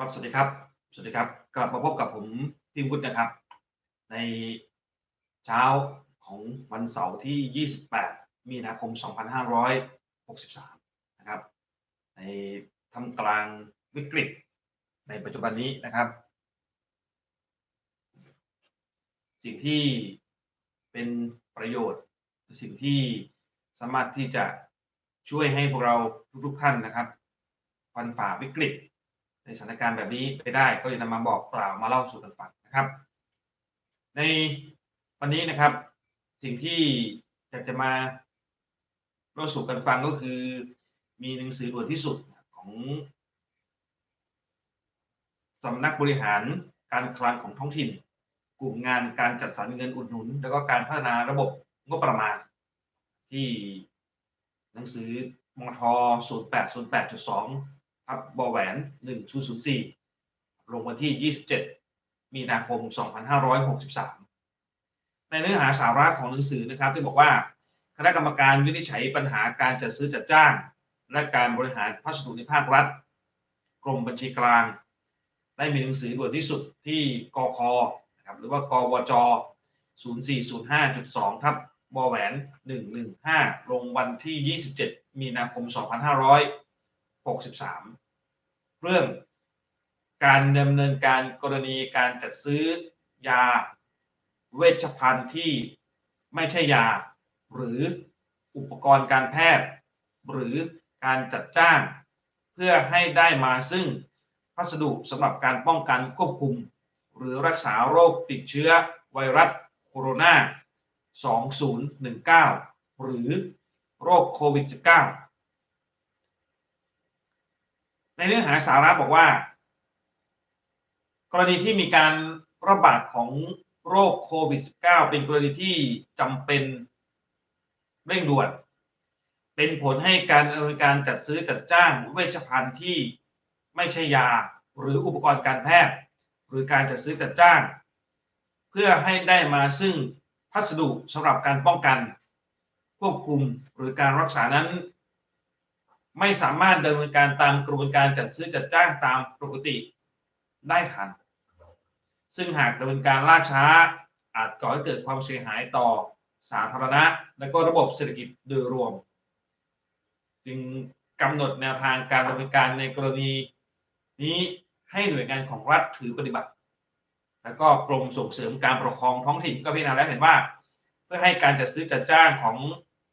ครับสวัสดีครับ สวัสดีครับ กลับมาพบกับผมพิมพุทธนะครับ ในเช้าของวันเสาร์ที่ 28 มีนาคม 2563 นะครับ ในทำกลางวิกฤตในปัจจุบันนี้นะครับ สิ่งที่เป็นประโยชน์ สิ่งที่สามารถที่จะช่วยให้พวกเราทุกๆท่านนะครับฟันฝ่าวิกฤต ในสถานการณ์แบบนี้ไปได้ก็จะนำมาบอกกล่าวมาเล่าสู่กันฟังนะครับ ในวันนี้นะครับ สิ่งที่อยากจะมาเล่าสู่กันฟังก็คือ มีหนังสือด่วนที่สุดของสำนักบริหารการคลังของท้องถิ่น กลุ่มงานการจัดสรรเงินอุดหนุน แล้วก็การพัฒนาระบบงบประมาณ ที่หนังสือมท 0808.2 ครับบอแหวน1004ลงวันที่27มีนาคม2563ในเนื้อหาสาระของหนังสือนะครับ ที่บอกว่าคณะกรรมการวินิจฉัยปัญหาการจัดซื้อจัดจ้าง และการบริหารพัสดุในภาครัฐ กรมบัญชีกลาง ได้มีหนังสือด่วนที่สุดที่กคนะครับหรือว่ากวจ 0405.2ทับบอแหวน 115 ลงวันที่ 27 มีนาคม 2,500 63 เรื่องการดำเนินการกรณีการจัดซื้อยาเวชภัณฑ์ที่ไม่ใช่ยา หรืออุปกรณ์การแพทย์ หรือการจัดจ้าง เพื่อให้ได้มาซึ่งพัสดุสำหรับการป้องกันควบคุม หรือรักษาโรคติดเชื้อไวรัสโคโรนา 2019 หรือโรคโควิด -19 ในเนื้อหาสาระบอกว่า กรณีที่มีการระบาดของโรคโควิด -19 เป็นกรณีที่จำเป็นเร่งด่วน เป็นผลให้การดำเนินการจัดซื้อจัดจ้างเวชภัณฑ์ที่ไม่ใช่ยาหรืออุปกรณ์การแพทย์ หรือการจัดซื้อจัดจ้าง เพื่อให้ได้มาซึ่งพัสดุสำหรับการป้องกัน ควบคุมหรือการรักษานั้น ไม่สามารถดำเนินการตามกระบวนการจัดซื้อจัดจ้างตามปกติได้ทัน ซึ่งหากดำเนินการล่าช้า อาจก่อให้เกิดความเสียหายต่อสาธารณะ และก็ระบบเศรษฐกิจโดยรวม จึงกำหนดแนวทางการดำเนินการในกรณีนี้ให้หน่วยงานของรัฐถือปฏิบัติ แล้วก็กรมส่งเสริมการปกครองท้องถิ่นก็พิจารณาแล้วเห็นว่า เพื่อให้การจัดซื้อจัดจ้างของ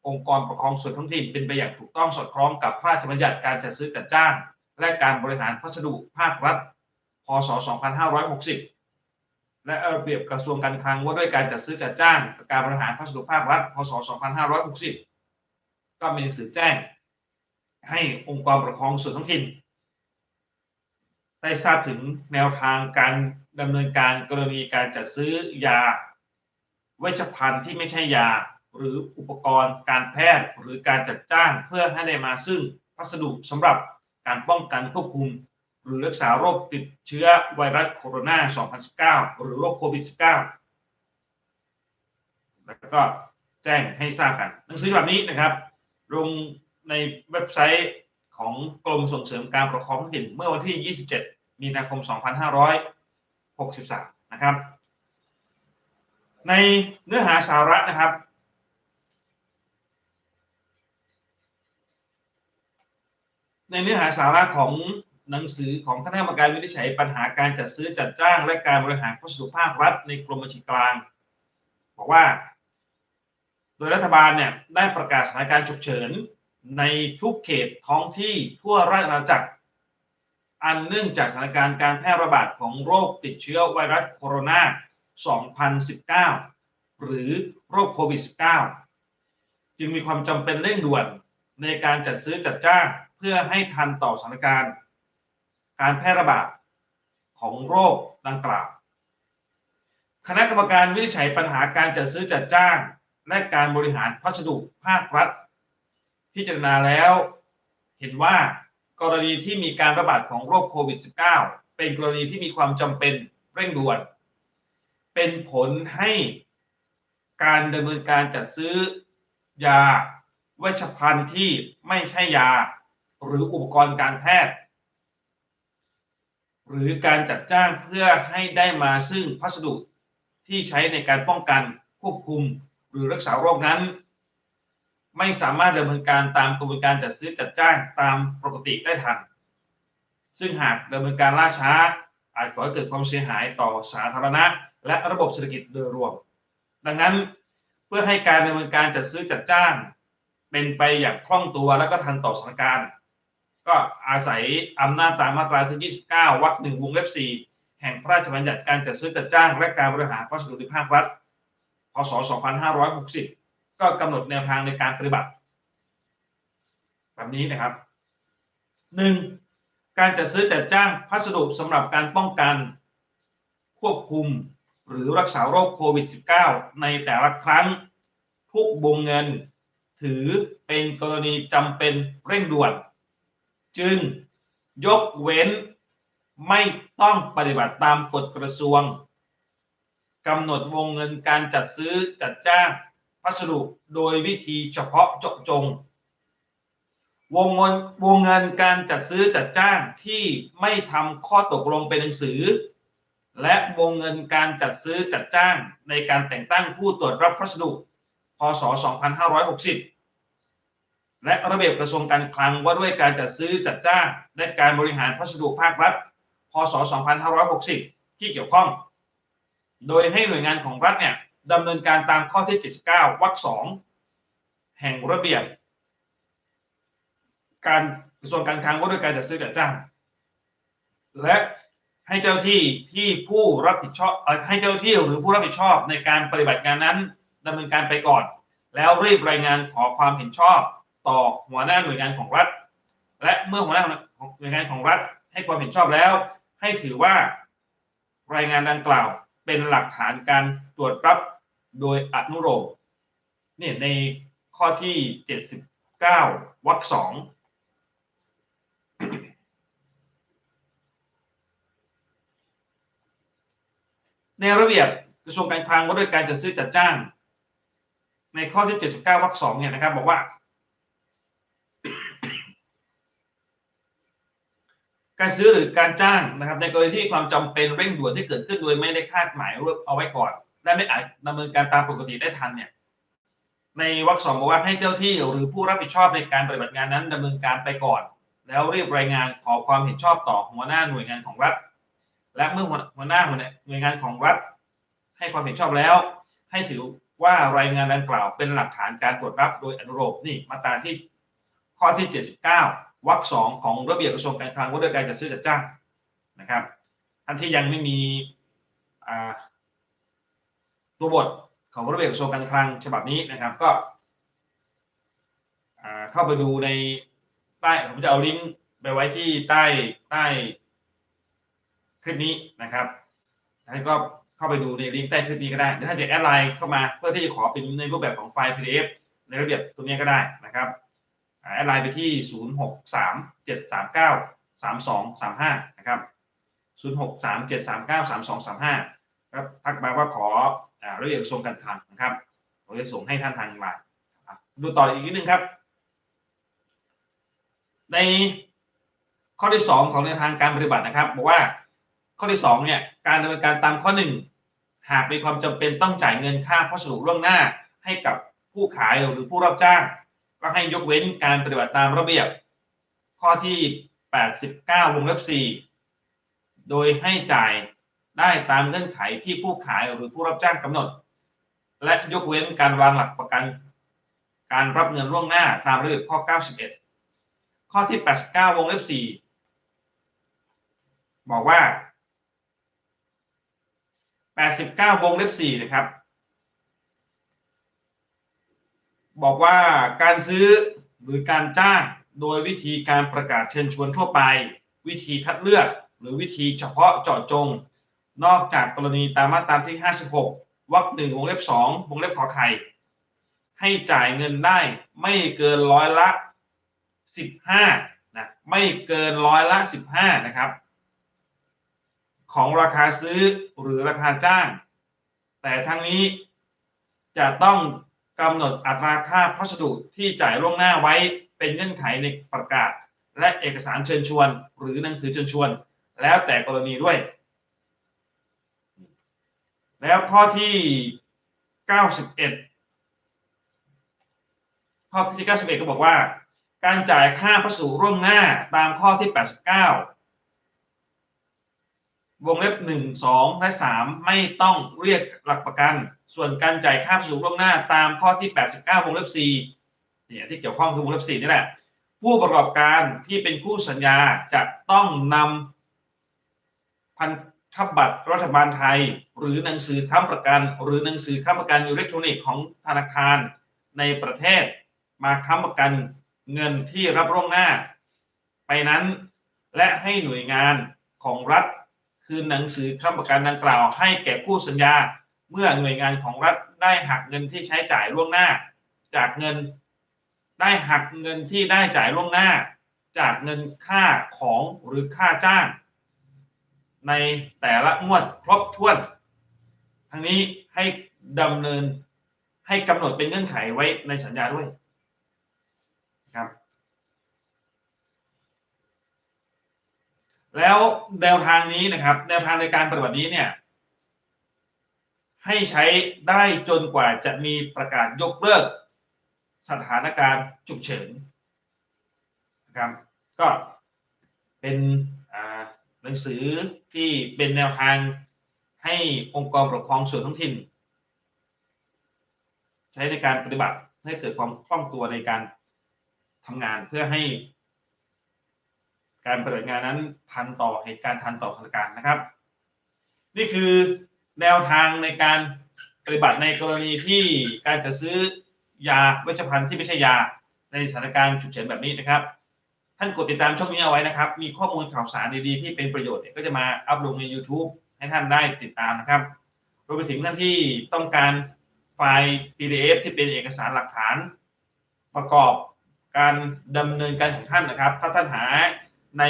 องค์กรปกครองส่วนท้องถิ่นเป็นไปอย่างถูกต้องสอดคล้องกับพระราชบัญญัติการจัดซื้อจัดจ้าง และการบริหารพัสดุภาครัฐ พศ 2560 และระเบียบกระทรวงการคลังว่าด้วยการจัดซื้อจัดจ้าง การบริหารพัสดุภาครัฐ พศ 2560 ก็มีหนังสือแจ้ง ให้องค์กรปกครองส่วนท้องถิ่นได้ทราบถึงแนวทางการดำเนินการกรณีการจัดซื้อยา เวชภัณฑ์ที่ไม่ใช่ยา หรืออุปกรณ์การแพทย์หรือการจัดจ้างเพื่อให้ได้มาซึ่งพัสดุสำหรับการป้องกันควบคุม หรือรักษาโรคติดเชื้อไวรัสโคโรนา 2019 หรือโรคโควิด -19 แล้วก็แจ้งให้ทราบกัน หนังสือฉบับนี้นะครับ ลงในเว็บไซต์ของกรมส่งเสริมการปกครองท้องถิ่นเมื่อวันที่ 27 มีนาคม 2563 นะครับ ในเนื้อหาสาระนะครับ ในเนื้อหาสาระของหนังสือของคณะกรรมการวินิจฉัยปัญหาการจัดซื้อจัดจ้าง และการบริหารพัสดุภาครัฐในกรมบัญชีกลาง บอกว่า โดยรัฐบาลเนี่ยได้ประกาศสถานการณ์ฉุกเฉิน ในทุกเขตท้องที่ทั่วราชอาณาจักร อันเนื่องจากสถานการณ์การแพร่ระบาดของโรคติดเชื้อไวรัสโคโรนา 2019 หรือโรคโควิด -19 จึงมีความจำเป็นเร่งด่วนในการจัดซื้อจัดจ้าง เพื่อให้ทันต่อสถานการณ์ การแพร่ระบาดของโรคดังกล่าว คณะกรรมการวินิจฉัยปัญหาการจัดซื้อจัดจ้าง และการบริหารพัสดุภาครัฐ พิจารณาแล้ว เห็นว่ากรณีที่มีการระบาดของโรคโควิด -19 เป็นกรณีที่มีความจำเป็นเร่งด่วน เป็นผลให้การดำเนินการจัดซื้อยาเวชภัณฑ์ที่ไม่ใช่ยา หรืออุปกรณ์การแพทย์ หรือการจัดจ้างเพื่อให้ได้มาซึ่งพัสดุที่ใช้ในการป้องกันควบคุมหรือรักษาโรคนั้น ไม่สามารถดำเนินการตามกระบวนการจัดซื้อจัดจ้างตามปกติได้ทัน ซึ่งหากดำเนินการล่าช้า อาจก่อให้เกิดความเสียหายต่อสาธารณะ และระบบเศรษฐกิจโดยรวม ดังนั้นเพื่อให้การดำเนินการจัดซื้อจัดจ้าง เป็นไปอย่างคล่องตัวและก็ทันต่อสถานการณ์ ก็อาศัยอำนาจตามมาตราที่29วรรคหนึ่งวงเล็บ4แห่งพระราชบัญญัติการจัดซื้อจัดจ้างและการบริหารพัสดุในภาครัฐพศ 2560 ก็กำหนดแนวทางในการปฏิบัติ แบบนี้นะครับ 1. การจัดซื้อจัดจ้างพัสดุสำหรับการป้องกัน ควบคุมหรือรักษาโรคโควิด -19 ในแต่ละครั้งทุกวงเงิน ถือเป็นกรณีจำเป็นเร่งด่วน จึงยกเว้นไม่ต้องปฏิบัติตามกฎกระทรวงกำหนดวงเงินการจัดซื้อจัดจ้างพัสดุโดยวิธีเฉพาะเจาะจง วงเงินวงเงินการจัดซื้อจัดจ้างที่ไม่ทำข้อตกลงเป็นหนังสือ และวงเงินการจัดซื้อจัดจ้างในการแต่งตั้งผู้ตรวจรับพัสดุพศ 2560 และระเบียบกระทรวงการคลังว่าด้วยการจัดซื้อจัดจ้างและการบริหารพัสดุภาครัฐ พศ 2560 ที่เกี่ยวข้อง โดยให้หน่วยงานของรัฐเนี่ยดำเนินการตามข้อที่ 79 วรรคสองแห่งระเบียบ การกระทรวงการคลังว่าด้วยการจัดซื้อจัดจ้าง และให้เจ้าที่ที่ผู้รับผิดชอบให้เจ้าที่หรือผู้รับผิดชอบในการปฏิบัติงานนั้นดำเนินการไปก่อน แล้วรีบรายงานขอความเห็นชอบ ต่อหัวหน้าหน่วยงานของรัฐ และเมื่อหัวหน้าหน่วยงานของรัฐ ให้ความเห็นชอบแล้ว ให้ถือว่ารายงานดังกล่าวเป็นหลักฐานการตรวจรับโดยอนุโลมเนี่ยในข้อที่ 79วรรคสองในระเบียบกระทรวงการคลังว่าด้วยการจัดซื้อจัดจ้าง ในข้อที่ 79วรรคสองเนี่ยนะครับ บอกว่า การซื้อหรือการจ้างนะครับในกรณีที่ความจำเป็นเร่งด่วนที่เกิดขึ้นโดยไม่ได้คาดหมายเอาไว้ก่อน และไม่อาจดำเนินการตามปกติได้ทันเนี่ยในวรรคสองบอกว่าให้เจ้าที่หรือผู้รับผิดชอบในการปฏิบัติงานนั้นดำเนินการไปก่อน แล้วรีบรายงานขอความเห็นชอบต่อหัวหน้าหน่วยงานของรัฐและเมื่อหัวหน้าหน่วยงานของรัฐให้ความเห็นชอบแล้ว ให้ถือว่ารายงานดังกล่าวเป็นหลักฐานการตรวจรับโดยอนุโลมนี่มาตราที่ข้อที่ 79 วรรคสองของระเบียบกระทรวงการคลังว่าด้วยการจัดซื้อจัดจ้างนะครับท่านที่ยังไม่มีตัวบทของระเบียบกระทรวงการคลังฉบับนี้นะครับ ก็เข้าไปดูในใต้ผมจะเอาลิงก์ไปไว้ที่ใต้ใต้คลิปนี้นะครับท่านก็เข้าไปดูในลิงก์ใต้คลิปนี้ก็ได้หรือถ้าจะแอดไลน์เข้ามาเพื่อที่จะขอเป็นในรูปแบบของไฟล์ PDF ในระเบียบตัวนี้ก็ได้นะครับ แอดไลน์ไปที่ 0 6 3 7 3 9 3 2 3 5 นะครับ 0 6 3 7 3 9 3 2 3 5 ครับทักมาว่าขออ่าระเบียบกระทรวงการคลังนะครับผมจะส่งให้ท่านทางไลน์ดูต่ออีกนิดนึงครับ ในข้อที่สองของแนวทางการปฏิบัตินะครับบอกว่าข้อที่สองเนี่ยการดำเนินการตามข้อหนึ่งหากมีความจำเป็นต้องจ่ายเงินค่าพัสดุล่วงหน้าให้กับผู้ขายหรือผู้รับจ้าง ก็ให้ยกเว้นการปฏิบัติตามระเบียบ ข้อที่ 89 วงเล็บ 4 โดยให้จ่ายได้ตามเงื่อนไขที่ผู้ขายหรือผู้รับจ้างกำหนด และยกเว้นการวางหลักประกัน การรับเงินล่วงหน้าตามระเบียบข้อ 91 ข้อที่ 89 วงเล็บ 4 บอกว่า 89 วงเล็บ 4 นะครับ บอกว่าการซื้อหรือการจ้างโดยวิธีการประกาศเชิญชวนทั่วไป วิธีคัดเลือก หรือวิธีเฉพาะเจาะจง นอกจากกรณีตามมาตราที่ 56วรรคหนึ่งวงเล็บ2วงเล็บขอไข่ให้จ่ายเงินได้ไม่เกินร้อยละ15นะไม่เกินร้อยละ15นะครับ ของราคาซื้อหรือราคาจ้าง แต่ทั้งนี้จะต้อง กำหนดอัตราค่าพัสดุที่จ่ายล่วงหน้าไว้เป็นเงื่อนไขในประกาศ และเอกสารเชิญชวน หรือหนังสือเชิญชวน แล้วแต่กรณีด้วย แล้วข้อที่เก้าสิบเอ็ดข้อที่เก้าสิบเอ็ดก็บอกว่า การจ่ายค่าพระสูร่วงหน้าตามข้อที่แปดสิบเก้าวงเล็บหนึ่งสองและสามไม่ต้องเรียกหลักประกัน ส่วนการจ่ายค่าพระสูร่วงหน้าตามข้อที่แปดสิบเก้าวงเล็บสี่เนี่ยที่เกี่ยวข้องคือวงเล็บสี่นี่แหละ ผู้ประกอบการที่เป็นคู่สัญญาจะต้องนำพันธบัตรรัฐบาลไทย หรือหนังสือค้ำประกัน หรือหนังสือค้ำประกันอิเล็กทรอนิกส์ของธนาคารในประเทศ มาค้ำประกันเงินที่รับร่วงหน้า ไปนั้นและให้หน่วยงานของรัฐ คืนหนังสือค้ำประกันดังกล่าว ให้แก่ผู้สัญญา เมื่อหน่วยงานของรัฐได้หักเงินที่ใช้จ่ายล่วงหน้า จากเงิน ได้หักเงินที่ได้จ่ายล่วงหน้า จากเงินค่าของหรือค่าจ้าง ในแต่ละงวดครบถ้วน ทั้งนี้ให้ดำเนินให้กำหนดเป็นเงื่อนไขไว้ในสัญญาด้วยครับแล้วแนวทางนี้นะครับ แนวทางในการปฏิบัตินี้เนี่ย ให้ใช้ได้จนกว่าจะมีประกาศยกเลิกสถานการณ์ฉุกเฉินนะครับก็เป็นหนังสือที่เป็นแนวทางให้องค์กรปกครองส่วนท้องถิ่น ใช้ในการปฏิบัติให้เกิดความคล่องตัวในการทำงานเพื่อให้ การปฏิบัติงานนั้นทันต่อเหตุการณ์ทันต่อสถานการณ์นะครับ นี่คือ แนวทางในการปฏิบัติในกรณีที่การจะซื้อยาเวชภัณฑ์ที่ไม่ใช่ยาในสถานการณ์ฉุกเฉินแบบนี้นะครับ ท่านกดติดตามช่องนี้เอาไว้นะครับ มีข้อมูลข่าวสารดีๆที่เป็นประโยชน์เนี่ยก็จะมาอัพลงใน YouTube ให้ท่านได้ติดตามนะครับรวมไปถึงท่านที่ต้องการไฟล์ PDF ที่เป็นเอกสารหลักฐาน ประกอบการดำเนินการของท่านนะครับ ถ้าท่านหาใน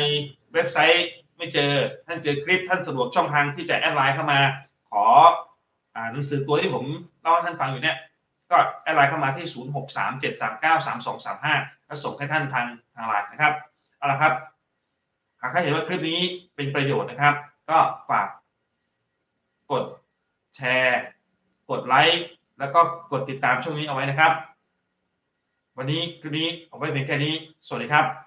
เว็บไซต์ไม่เจอท่านเจอคลิปท่านสะดวกช่องทางที่จะแอดไลน์เข้ามา ออ่าหนังสือตัวที่ผมเล่าให้ท่านฟังอยู่เนี่ย ก็แอดไลน์เข้ามาที่ 0 6 3 7 3 9 3 2 3 5 แล้วส่งให้ท่านทางทางไลน์นะครับเอาละครับหากใครเห็นว่าคลิปนี้เป็นประโยชน์นะครับ ก็ฝากกดแชร์ กดไลค์แล้วก็กดติดตามช่องนี้เอาไว้นะครับ วันนี้คลิปนี้เอาไว้เพียงแค่นี้ สวัสดีครับ